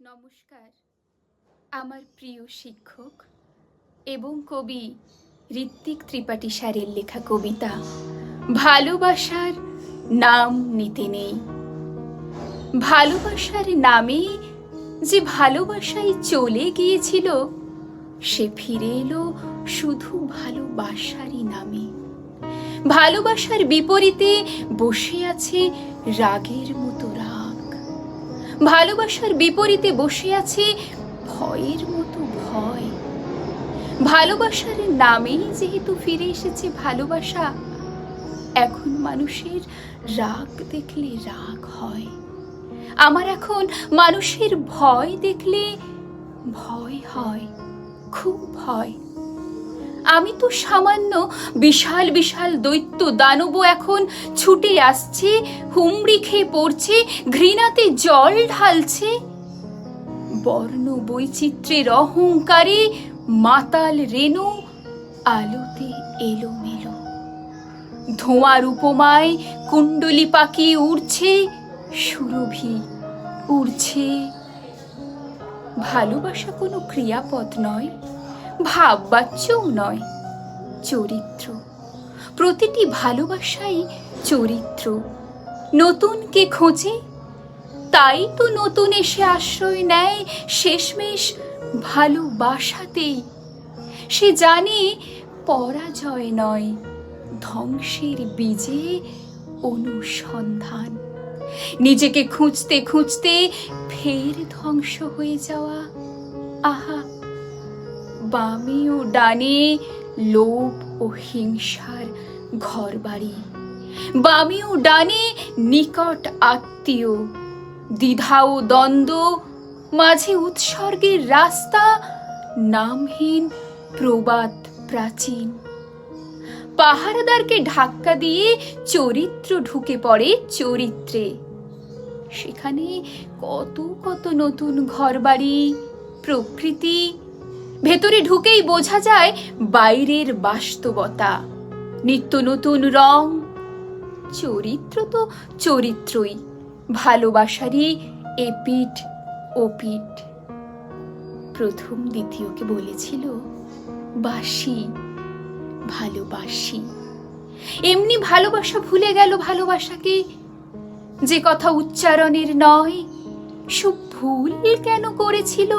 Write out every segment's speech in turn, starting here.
নমস্কার। আমার প্রিয় শিক্ষক এবং কবি ঋত্বিক ত্রিপাঠী স্যারের লেখা কবিতা, ভালোবাসার নাম নিতে নেই। ভালোবাসার নামে যে ভালোবাসায় চলে গিয়েছিল, সে ফিরে এলো শুধু ভালোবাসারই নামে। ভালোবাসার বিপরীতে বসে আছে রাগের মতো রাগ। ভালোবাসার বিপরীতে বসে আছে ভয়ের মতো ভয়। ভালোবাসার নামেই যেহেতু ফিরে এসেছে ভালোবাসা, এখন মানুষের রাগ দেখলে রাগ হয়। আমার এখন মানুষের ভয় দেখলে ভয় হয়, খুব ভয়। আমি তো সামান্য বিশাল বিশাল দৈত্য দানব এখন ছুটে আসছে, হুমড়ি খেয়ে পড়ছে, ঘৃণাতে জল ঢালছে। বর্ণ বৈচিত্র্যের অহংকারে মাতাল রেণু আলোতে এলোমেলো। ধোঁয়ার উপমায় কুণ্ডলি পাকিয়ে উড়ছে, সুরভি উড়ছে। ভালোবাসা কোনো ক্রিয়াপদ নয়। ভাববাচ্যও নয়। চরিত্র। প্রতিটি ভালোবাসাই চরিত্র। নতুনকে খোঁজে, তাই তো নতুন এসে আশ্রয় নেয়, শেষমেশ ভালোবাসাতেই। সে জানে পরাজয় নয়, ধ্বংসের বীজে অনুসন্ধান। নিজেকে খুঁজতে খুঁজতে ফের ধ্বংস হয়ে যাওয়া, আহা! বামে ও ডানে লোভ ও হিংসার ঘর বাড়ি বামে ও ডানে নিকট আত্মীয়। দ্বিধা ও দ্বন্দ্ব, মাঝে উৎসর্গের রাস্তা, নামহীন প্রবাদ প্রাচীন। পাহারাদারকে ধাক্কা দিয়ে চরিত্র ঢুকে পড়ে চরিত্রে। সেখানে কত কত নতুন ঘরবাড়ি, প্রকৃতি ভেতরে ঢুকেই বোঝা যায় বাইরের বাস্তবতা। নিত্য নতুন রং। চরিত্র তো চরিত্রই। ভালোবাসারই এপিট ওপিট প্রথম দ্বিতীয়কে বলেছিল, বাসি, ভালোবাসি। এমনি ভালোবাসা ভুলে গেল ভালোবাসাকে। যে কথা উচ্চারণের নয় সব ভুল কেন করেছিল?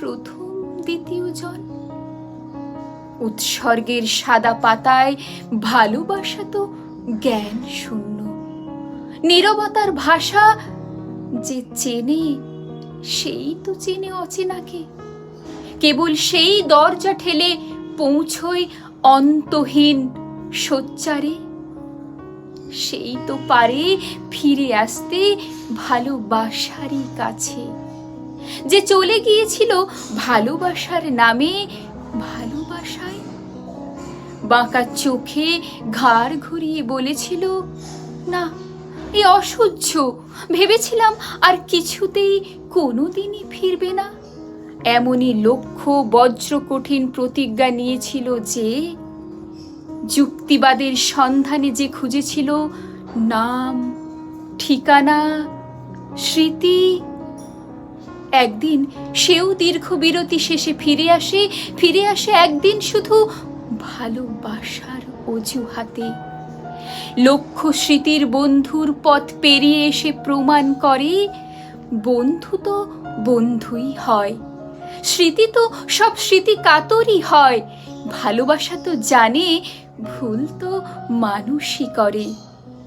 প্রথম দ্বিতীয় জন উৎসর্গের সাদা পাতায় ভালোবাসা তো জ্ঞান শূন্য। নীরবতার ভাষা যে চেনে, সেই তো চেনে অচেনাকে। কেবল সেই দরজা ঠেলে পৌঁছই অন্তহীন সোচ্চারে। সেই তো পারে ফিরে আসতে ভালোবাসারই কাছে। যে চলে গিয়েছিল ভালোবাসার নামে, ভালোবাসায়? বাঁকা চোখে ঘাড় ঘুরিয়ে বলেছিল, না, এ অসহ্য। ভেবেছিলাম আর কিছুতেই কোনোদিনই ফিরবে না। এমনই লক্ষ্য বজ্র কঠিন প্রতিজ্ঞা নিয়েছিল যে, যুক্তিবাদের সন্ধানে যে খুঁজেছিল নাম, ঠিকানা, স্মৃতি একদিন সেও দীর্ঘ বিরতি শেষে ফিরে আসে ফিরে আসে একদিন শুধু ভালোবাসার অজুহাতে। লক্ষ্য স্মৃতির বন্ধুর পথ পেরিয়ে এসে প্রমাণ করে, বন্ধু তো বন্ধুই হয়। স্মৃতি তো সব স্মৃতি কাতরই হয়। ভালোবাসা তো জানে, ভুল তো মানুষই করে।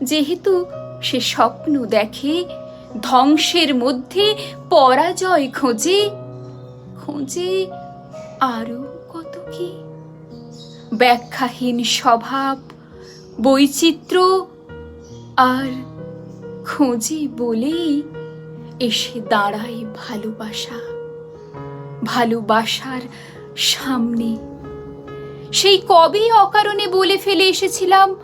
যেহেতু সে স্বপ্ন দেখে ধ্বংসের মধ্যে পরাজয় খোঁজে খোঁজে আরও কত কি? ব্যাখ্যাহীন স্বভাব, বৈচিত্র্য আর খোঁজে বলেই এসে দাঁড়ায় ভালোবাসা। ভালোবাসার সামনে। সেই কবে অকারণে বলে ফেলে এসেছিলাম,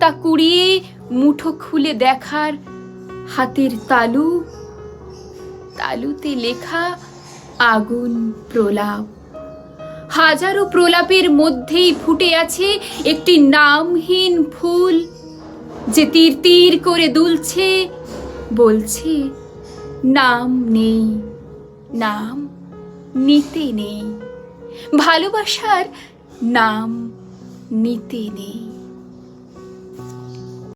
তা কুড়িয়ে মুঠো খুলে দেখার হাতের তালু, তালুতে লেখা আগুন প্রলাপ। হাজারো প্রলাপের মধ্যেই ফুটে আছে একটি নামহীন ফুল, যে তীর তীর করে দুলছে, বলছে, নাম নেই, নাম নিতে নেই। ভালোবাসার নাম নিতে নেই।